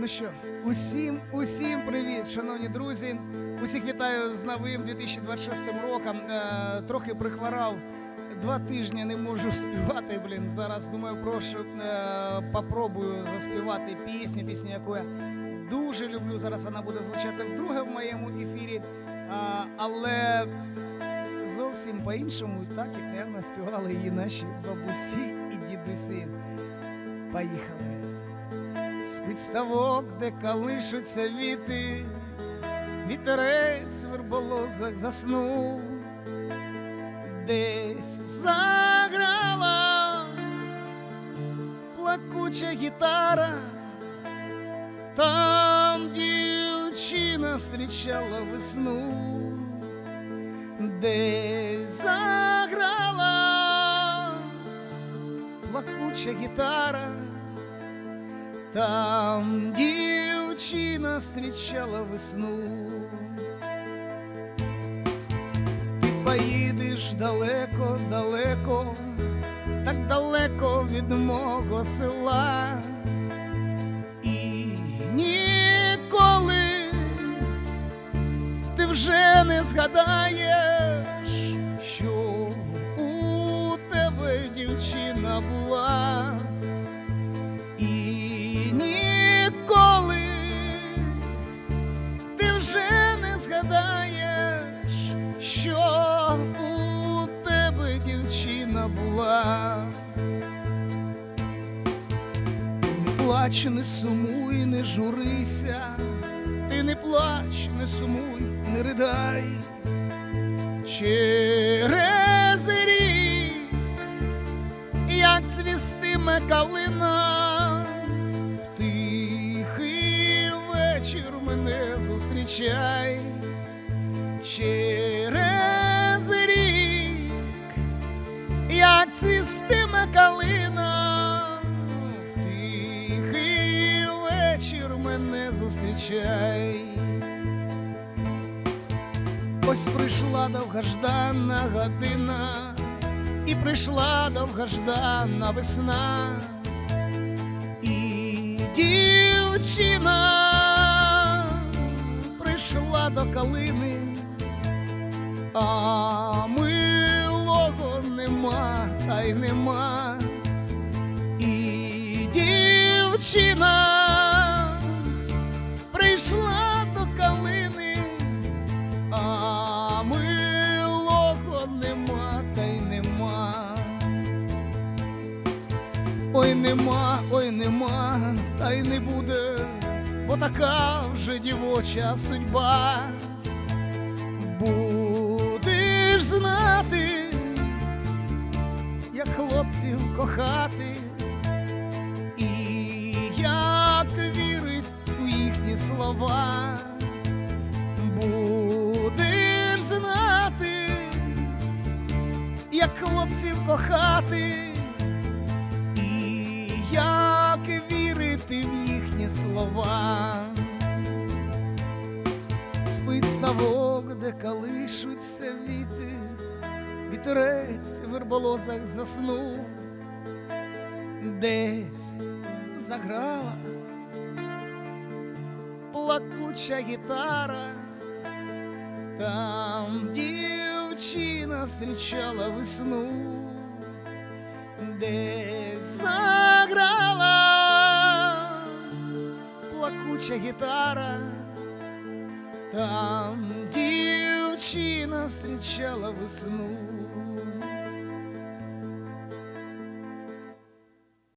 Ну що, усім, усім привіт, шановні друзі. Усіх вітаю з новим 2026 роком. Е, трохи прихворав. Два тижні не можу співати. Блін, зараз думаю, прошу е, попробую заспівати пісню, пісню, яку я дуже люблю. Зараз вона буде звучати вдруге в моєму ефірі. А, але зовсім по-іншому, так як, мабуть, співали її наші бабусі і дідусі. Поїхали. З підставок, де калишуться віти, вітерець в верболозах заснув, десь заграла плакуча гітара, там дівчина зустрічала весну, десь заграла плакуча гітара. Там дівчина зустрічала весну. Ти поїдеш далеко, далеко, так далеко від мого села. І ніколи ти вже не згадаєш, що у тебе дівчина була. Була. Не плач, не сумуй, не журися, ти не плач, не сумуй, не ридай. Через рік як цвістиме калина, в тихий вечір мене зустрічай через мене зустрічай. Ось прийшла довгождана година, і прийшла довгождана весна, і дівчина прийшла до калини, а милого нема, та й нема, Ой нема, ой нема, та й не буде, бо така вже дівоча судьба. Будеш знати, як хлопців кохати, і як вірить у їхні слова. Будеш знати, як хлопців кохати, вірити в їхні слова. Спить ставок, де калишуться віти, вітерець в верболозах заснув, десь заграла плакуча гітара, там дівчина зустрічала весну, десь плакуча гітара, там дівчина зустрічала весну.